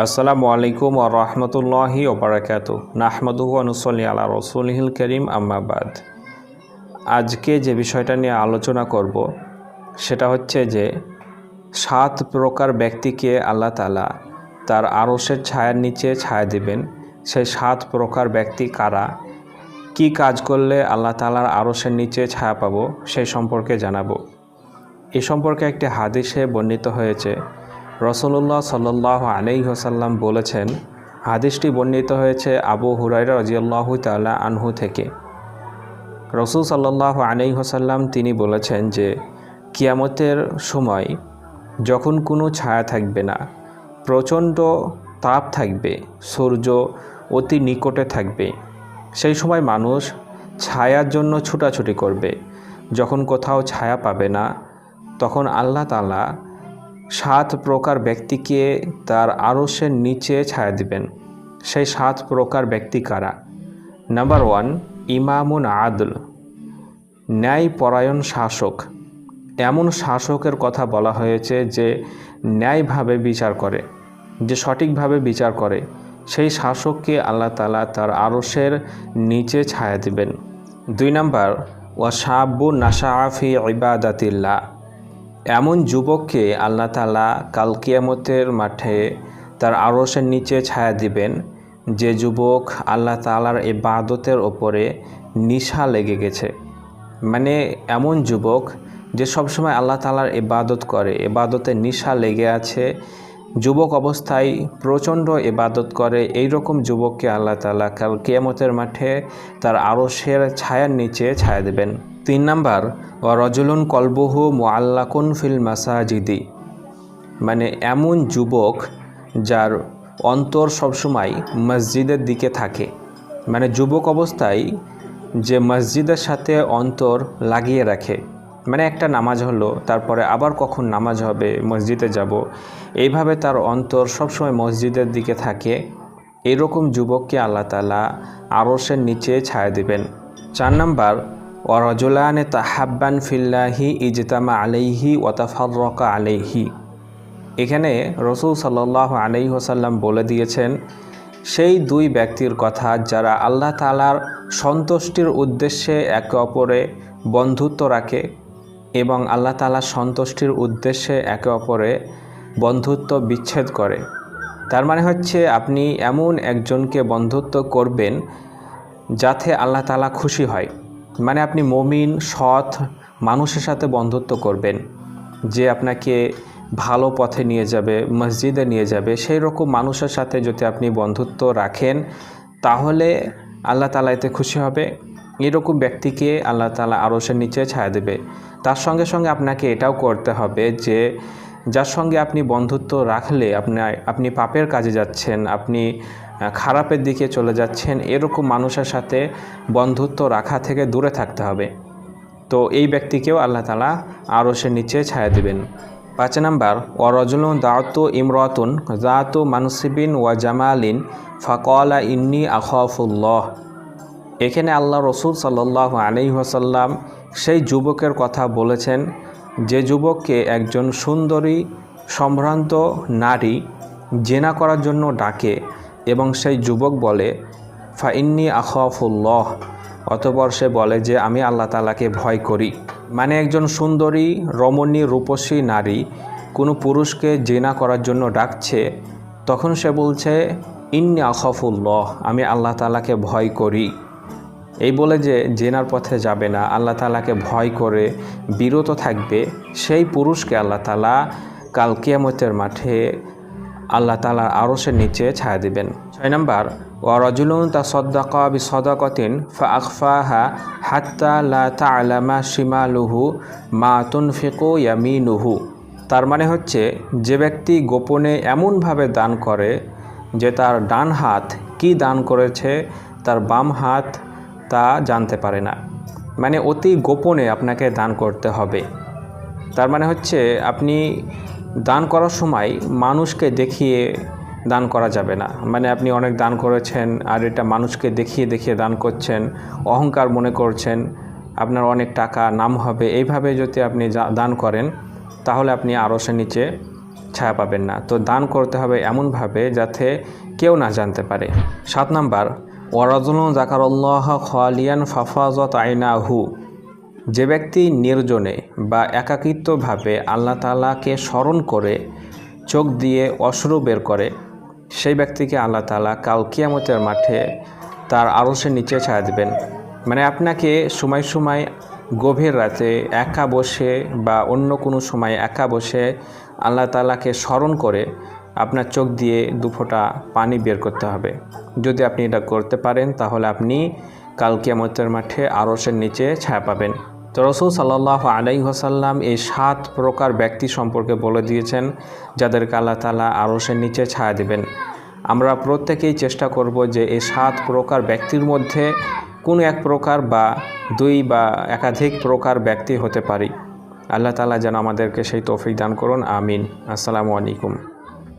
আসসালামু আলাইকুম ও রহমতুল্লাহি ওবরাকাত নাহমাদু অনুসলি আলা রসুলহিল করিম আম্মাবাদ আজকে যে বিষয়টা নিয়ে আলোচনা করব, সেটা হচ্ছে যে সাত প্রকার ব্যক্তিকে আল্লাহ তালা তার আরসের ছায়ার নিচে ছায়া দিবেন। সেই সাত প্রকার ব্যক্তি কারা? কি কাজ করলে আল্লাহ তালার আরসের নিচে ছায়া পাবো, সেই সম্পর্কে জানাব। এ সম্পর্কে একটি হাদিসে বর্ণিত হয়েছে রসল্লাহ সাল্লাহ আলাইহসাল্লাম বলেছেন, হাদিসটি বর্ণিত হয়েছে আবু হুরাইরা রাজিয়াল্লাহ তাল্লাহ আনহু থেকে। রসুল সাল্লাহ আলাইহসাল্লাম তিনি বলেছেন যে, কিয়ামতের সময় যখন কোনো ছায়া থাকবে না, প্রচণ্ড তাপ থাকবে, সূর্য অতি নিকটে থাকবে, সেই সময় মানুষ ছায়ার জন্য ছুটাছুটি করবে। যখন কোথাও ছায়া পাবে না, তখন আল্লাহ তালা সাত প্রকার ব্যক্তিকে তার আরসের নিচে ছায়া দিবেন। সেই সাত প্রকার ব্যক্তি কারা? নাম্বার ওয়ান ইমামুন আদল। ন্যায়পরায়ণ শাসক। এমন শাসকের কথা বলা হয়েছে যে ন্যায়ভাবে বিচার করে, যে সঠিকভাবে বিচার করে। সেই শাসককে আল্লাহ তালা তার আরসের নিচে ছায়া দিবেন। দুই নাম্বার ওয়াশাবু নাশাফি ইবাদাতিল্লাহ। এমন যুবককে আল্লাহ তালা মাঠে তার আড়সের নিচে ছায়া দিবেন, যে যুবক আল্লাহ তালার এবাদতের ওপরে নিশা লেগে গেছে। মানে এমন যুবক যে সবসময় আল্লাহ তালার এবাদত করে এবাদতে নিশা লেগে আছে যুবক অবস্থায় প্রচণ্ড এবাদত করে। এই রকম যুবককে আল্লাহ তালা কাল কেয়ামতের মাঠে তার আরসের ছায়ার নিচে ছায়া দেবেন। তিন নাম্বার ও রজলুন কলবহু মোয়াল্লাকুন ফিল মাসাজিদি। মানে এমন যুবক যার অন্তর সবসময় মসজিদের দিকে থাকে। মানে যুবক অবস্থায় যে মসজিদের সাথে অন্তর লাগিয়ে রাখে। মানে একটা নামাজ হলো, তারপরে আবার কখন নামাজ হবে, মসজিদে যাব, এইভাবে তার অন্তর সবসময় মসজিদের দিকে থাকে। এরকম যুবককে আল্লাহ তালা আরসের নিচে ছায়া দিবেন। চার নাম্বার, ওয়ারজুলানে তাহাব্বান ফিল্লাহি ইজতামা আলাইহি ওয়াতাফরকা আলাইহি। এখানে রসুল সাল্লাহ আলাই হোসাল্লাম বলে দিয়েছেন, সেই দুই ব্যক্তির কথা যারা আল্লাহ তালার সন্তুষ্টির উদ্দেশ্যে একে অপরে বন্ধুত্ব রাখে এবং আল্লাহ তালার সন্তুষ্টির উদ্দেশ্যে একে অপরে বন্ধুত্ব বিচ্ছেদ করে। তার মানে হচ্ছে আপনি এমন একজনকে বন্ধুত্ব করবেন যাতে আল্লাহ তালা খুশি হয়। মানে আপনি মমিন, সৎ মানুষের সাথে বন্ধুত্ব করবেন। যে আপনাকে ভালো পথে নিয়ে যাবে, মসজিদে নিয়ে যাবে, সেই রকম মানুষের সাথে যদি আপনি বন্ধুত্ব রাখেন, তাহলে আল্লাহ তালা এতে খুশি হবে। এরকম ব্যক্তিকে আল্লাহ তালা আরসের নিচে ছায়া দেবে। তার সঙ্গে সঙ্গে আপনাকে এটাও করতে হবে যে, যার সঙ্গে আপনি বন্ধুত্ব রাখলে আপনার আপনি পাপের কাজে যাচ্ছেন, আপনি খারাপের দিকে চলে যাচ্ছেন, এরকম মানুষের সাথে বন্ধুত্ব রাখা থেকে দূরে থাকতে হবে। তো এই ব্যক্তিকেও আল্লাহ তালা আরও সে নিচে ছায়া দিবেন। পাঁচ নাম্বার ওয়ারজুল দাওত ইমরাতুন জাতু মানসিবিন ওয়া জামালিন, ফাকলা ইন্নি আখাফুল্লাহ। এখানে আল্লাহ রসুল সাল্লাহ আলিহাসাল্লাম সেই যুবকের কথা বলেছেন, যে যুবককে একজন সুন্দরী, সম্ভ্রান্ত নারী জেনা করার জন্য ডাকে এবং সেই যুবক বলে, ফাইন্নি আখাফুল্লাহ অতপর সে বলে যে, আমি আল্লাহ তালাকে ভয় করি। মানে একজন সুন্দরী, রমণী, রূপসী নারী কোনো পুরুষকে জেনা করার জন্য ডাকছে, তখন সে বলছে, ইন্নি আখাফুল্লাহ, আমি আল্লাহ তালাকে ভয় করি। এই বলে যে জেনার পথে যাবে না, আল্লাহ তালাকে ভয় করে বিরত থাকবে, সেই পুরুষকে আল্লাহ তালা কাল কিয়ামতের মাঠে আল্লাহ তালার আরসের নিচে ছায়া দিবেন। ছয় নম্বর ওয়ারজুলুন তা সদ্দাকা বি সদাকতিন ফা আকফাহা হাত্তা লা তালামা শিমালুহু মা তুনফিকু ইয়ামিনুহু। তার মানে হচ্ছে, যে ব্যক্তি গোপনে এমনভাবে দান করে যে তার ডান হাত কি দান করেছে, তার বাম হাত তা জানতে পারে না। মানে অতি গোপনে আপনাকে দান করতে হবে। তার মানে হচ্ছে আপনি দান করার সময় মানুষকে দেখিয়ে দান করা যাবে না। মানে আপনি অনেক দান করেছেন, আর এটা মানুষকে দেখিয়ে দেখিয়ে দান করছেন, অহংকার মনে করছেন, আপনার অনেক টাকা, নাম হবে, এইভাবে যদি আপনি দান করেন, তাহলে আপনি আরসের নিচে ছায়া পাবেন না। তো দান করতে হবে এমনভাবে যাতে কেউ না জানতে পারে। সাত নাম্বার ওয়ারাজুল জাকারল্লাহ খালিয়ান ফাফাজত আইনাহু। যে ব্যক্তি নির্জনে বা একাকিত্বভাবে আল্লাহ তালাকে স্মরণ করে, চোখ দিয়ে অশ্রু বের করে, সেই ব্যক্তিকে আল্লাহ তালা কাল কিয়ামতের মাঠে তার আরসের নিচে ছায়া দেবেন। মানে আপনাকে সময় সময় গভীর রাতে একা বসে বা অন্য কোনো সময় একা বসে আল্লাহ তালাকে স্মরণ করে আপনার চোখ দিয়ে দুফোঁটা পানি বের করতে হবে। যদি আপনি এটা করতে পারেন, তাহলে আপনি কাল কিয়ামতের মাঠে আরসের নিচে ছায়া পাবেন। তো রসুল সাল্লাহ আলাইহাসাল্লাম এই সাত প্রকার ব্যক্তি সম্পর্কে বলে দিয়েছেন, যাদেরকে আল্লাহ তালা আরসের নিচে ছায়া দেবেন। আমরা প্রত্যেকেই চেষ্টা করব যে এই সাত প্রকার ব্যক্তির মধ্যে কোনো এক প্রকার বা দুই বা একাধিক প্রকার ব্যক্তি হতে পারি। আল্লাহ তালা যেন আমাদেরকে সেই তৌফিক দান করুন, আমিন। আসসালামু আলাইকুম।